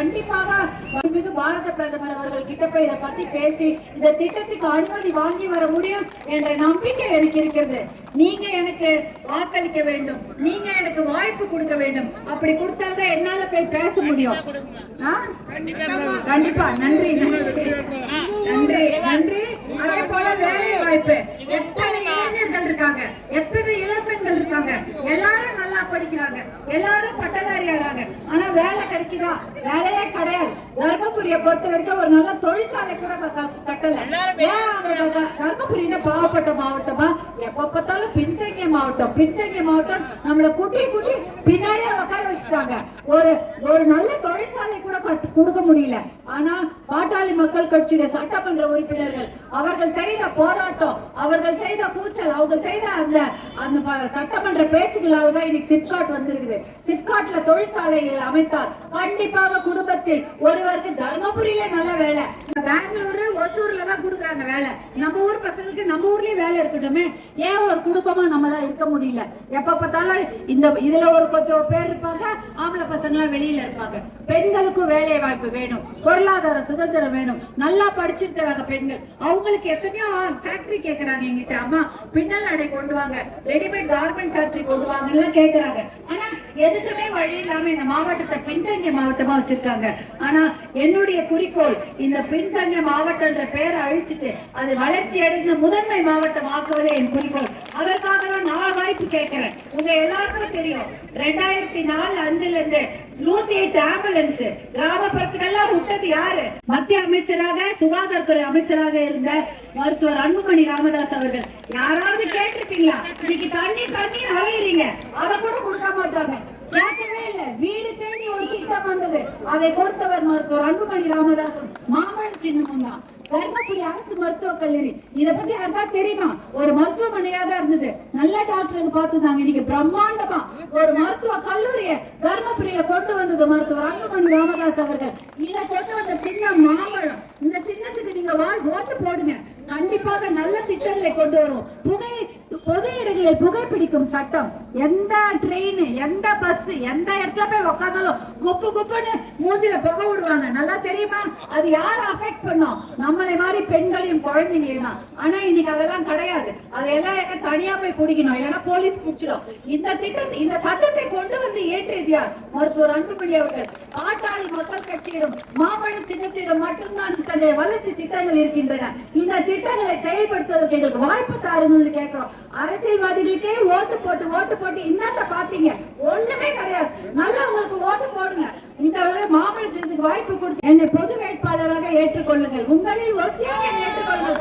கண்டிப்பாக மிகு பாரத பிரதமர் அவர்கள் கிட்ட போய் இதை பத்தி பேசி இந்த திட்டத்துக்கு அனுமதி வாங்கி வர முடியும் என்ற நம்பிக்கை எனக்கு இருக்கிறது. நீங்க எனக்கு வாக்களிக்க வேண்டும். நீங்க எனக்கு வாய்ப்பு கொடுக்க வேண்டும். அப்படி கொடுத்தால்தான் என்னால போய் பேச முடியும். கண்டிப்பா. நன்றி நன்றி. நன்றி அதே போல வேலை வாய்ப்பு. எத்தனை இளைஞர்கள் இருக்காங்க? எத்தனை இளைஞர்கள் படிக்கிறாங்க. எல்லாரும் பட்டதாரி ஆறாங்க ஆனா வேலை கிடைக்குதா? வேலையே கிடையாது. தர்மபுரியை பொறுத்த வரைக்கும் ஒரு நல்ல தொழிற்சாலை கூட கட்டல. தர்மபுரினா பாவப்பட்ட மாவட்டமா? எப்ப பார்த்தாலும் பின்தங்கிய மாவட்டம் பின்தங்கிய மாவட்டம். நம்மளை குட்டி குட்டி பின்னாடியே உட்கார வச்சுட்டாங்க. ஒரு ஒரு நல்ல தொழிற்சாலை கூட கொடுக்க முடியல. ஆனா பாட்டாளி மக்கள் கட்சியுடைய சட்டமன்ற உறுப்பினர்கள் அவர்கள் செய்த போராட்டம் அவர்கள் செய்த கூச்சல் அவங்க செய்த அந்த அந்த ப- சட்டமன்ற பேச்சுகளாக தான் இன்னைக்கு சிப்காட் வந்திருக்குது. சிப்காட்ல தொழிற்சாலைகள் அமைத்தால் கண்டிப்பாக குடும்பத்தில் ஒருவருக்கு தர்மபுரியில நல்ல வேலை. பெங்களூரு ஒசூர்ல தான் கொடுக்குறாங்க வேலை. நம்ம ஊர் பசங்களுக்கு நம்ம ஊர்லயே வேலை இருக்கட்டுமே. ஏன் ஒரு குடும்பமா நம்மளால இருக்க முடியல? எப்ப பார்த்தாலும் இந்த இதுல ஒரு கொஞ்சம் பேர் இருப்பாங்க ஆம்பளை பசங்க எல்லாம் வெளியில இருப்பாங்க. பெண்களுக்கும் வேலை வாய்ப்பு வேணும். பொருளாதார சுதந்திரம் வேணும். நல்லா படிச்சிருக்கிறாங்க பெண்கள். அவங்களுக்கு எத்தனையோ ஃபேக்டரி கேட்கறாங்க எங்கிட்ட அம்மா பின்னல் அடை கொண்டு வாங்க. ரெடிமேட் கார்மெண்ட் ஃபேக்டரி கொண்டு வாங்க எல்லாம் ஆனா எதுக்குமே வழி இல்லாம இந்த மாவட்டத்தை பின்தங்கிய மாவட்டமா வச்சிருக்காங்க. ஆனா என்னுடைய குறிக்கோள் இந்த பின்தங்கிய மாவட்டம்ன்ற பேரை அழிச்சிட்டு அது வளர்ச்சி அடைந்த முதன்மை மாவட்டம் ஆக்குவதே என் குறிக்கோள். அதற்காக தான் நான் வாய்ப்பு கேட்கிறேன். உங்க எல்லாருக்கும் தெரியும் ரெண்டாயிரத்தி நாலு அஞ்சுல இருந்து நூத்தி எட்டு ஆம்புலன்ஸ் கிராமப்புறத்துக்கெல்லாம் விட்டது யாரு? மத்திய அமைச்சராக சுகாதாரத்துறை அமைச்சராக இருந்த மருத்துவர் அன்புமணி ராமதாஸ் அவர்கள். யாராவது கேட்டிருப்பீங்களா? இன்னைக்கு தண்ணி தண்ணி அலையிறீங்க அதை கூட கொடுக்க மாட்டாங்க. கேட்கவே இல்ல. வீடு தேடி ஒரு திட்டம் வந்தது. அதை கொடுத்தவர் மருத்துவர் அன்புமணி ராமதாசன் மாமன் சின்னமும் தான். தர்மபுரி அரசு மருத்துவக் கல்லூரி. இத பத்தி யாருக்கா தெரியுமா? ஒரு மருத்துவமனையா தான் இருந்தது. நல்ல டாக்டர் பார்த்துதாங்க இன்னைக்கு பிரம்மாண்டமா ஒரு மருத்துவ கல்லூரியை தர்மபுரியில கொண்டு வந்தது மருத்துவர் அன்புமணி ராமதாஸ் அவர்கள். இதை கொண்டு வந்த சின்ன மாம்பழம். இந்த சின்னத்துக்கு நீங்க வாழ் ஓட்டு போடுங்க. கண்டிப்பாக நல்ல திட்டங்களை கொண்டு வரும் புகையை பொது புகைப்பிடிக்கும் சட்டம் எந்த ட்ரெயின் எந்த பஸ் எந்த இடத்துல போய் உக்காந்தாலும் குப்பு குப்புன்னு மூஞ்சில புகை விடுவாங்க. நல்லா தெரியுமா? அது யார் அஃபெக்ட் பண்ணும்? நம்மளை மாதிரி பெண்களையும் குழந்தைங்களையும் தான். ஆனா இன்னைக்கு அதெல்லாம் கிடையாது. அதையெல்லாம் எங்க தனியா போய் குடிக்கணும். இல்லைன்னா போலீஸ் பிடிச்சிடும். இந்த திட்டத்தை இந்த சட்டத்தை கொண்டு வந்து ஏற்றியதியா மருத்துவர் அன்புமணி அவர்கள். பாட்டாளி மக்கள் கட்சியிடம் மாமழ சின்னத்திடம் மட்டும்தான் இத்தகைய வளர்ச்சி திட்டங்கள் இருக்கின்றன. இந்த திட்டங்களை செயல்படுத்துவதற்கு எங்களுக்கு வாய்ப்பு தாருங்கள்னு கேட்கிறோம். அரசியல்வாதிகளுக்கே ஓட்டு போட்டு ஓட்டு போட்டு இன்னத்த பாத்தீங்க ஒண்ணுமே கிடையாது. நல்லா உங்களுக்கு ஓட்டு போடுங்க. இந்த தடவை சின்னத்துக்கு வாய்ப்பு கொடுத்து என்னை பொது வேட்பாளராக ஏற்றுக்கொள்ளுங்கள். உங்களில் ஒருத்தியாக என்னை ஏற்றுக்கொள்ளுங்கள்.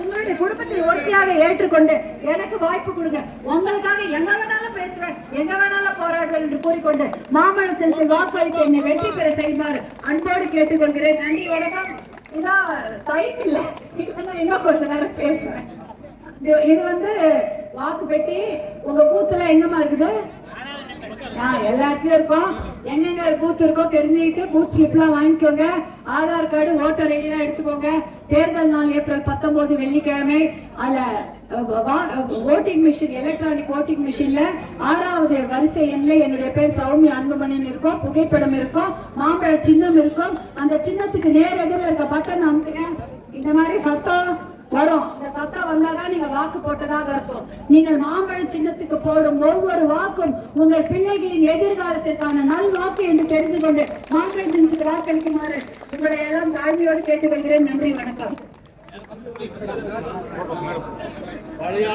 உங்களுடைய குடும்பத்தில் ஒருத்தியாக ஏற்றுக்கொண்டு எனக்கு வாய்ப்பு கொடுங்க. உங்களுக்காக எங்க வேணாலும் பேசுவேன். எங்க வேணாலும் போராடுவேன் என்று கூறிக்கொண்டு மாமல்லத்தில் வாக்களித்து என்னை வெற்றி பெற செய்யுமாறு அன்போடு கேட்டுக்கொள்கிறேன். நன்றி வணக்கம். ஏன்னா டைம் இல்லை. நான் இன்னும் கொஞ்ச நேரம் பேசுவேன் இது- இது வந்து வாக்கு பெட்டி உங்க பூத்துல எங்கம்மா இருக்குது? ஆ, இருக்கும். எங்கெங்க பூத் இருக்கோ தெரிஞ்சுக்கிட்டு பூத் ஸ்லிப்லாம் வாங்கிக்கோங்க. ஆதார் கார்டு ஓட்டர் ஐடியெல்லாம் எடுத்துக்கோங்க. தேர்தல் நாள் ஏப்ரல் பத்தொன்பது வெள்ளிக்கிழமை. அதில் ஓட்டிங் மிஷின் எலக்ட்ரானிக் ஓட்டிங் மிஷின்ல ஆறாவது வரிசை எண்ணில் என்னுடைய பேர் சௌமியா அன்புமணின்னு இருக்கும். புகைப்படம் இருக்கும். மாம்பழ சின்னம் இருக்கும். அந்த சின்னத்துக்கு நேர் எதிரில் இருக்க பட்டன் அமுத்துங்க. இந்த மாதிரி சத்தம் வரும். இந்த நீங்க வாக்கு போட்டதாக அர்த்தம். நீங்கள் மாம்பழ சின்னத்துக்கு போடும் ஒவ்வொரு வாக்கும் உங்கள் பிள்ளைகளின் எதிர்காலத்திற்கான நல் வாக்கு என்று தெரிந்து கொண்டு மாம்பழ சின்னத்துக்கு வாக்களிக்குமாறு உங்களை எல்லாம் தாழ்மையோடு கேட்டுக்கொள்கிறேன். நன்றி வணக்கம். பழைய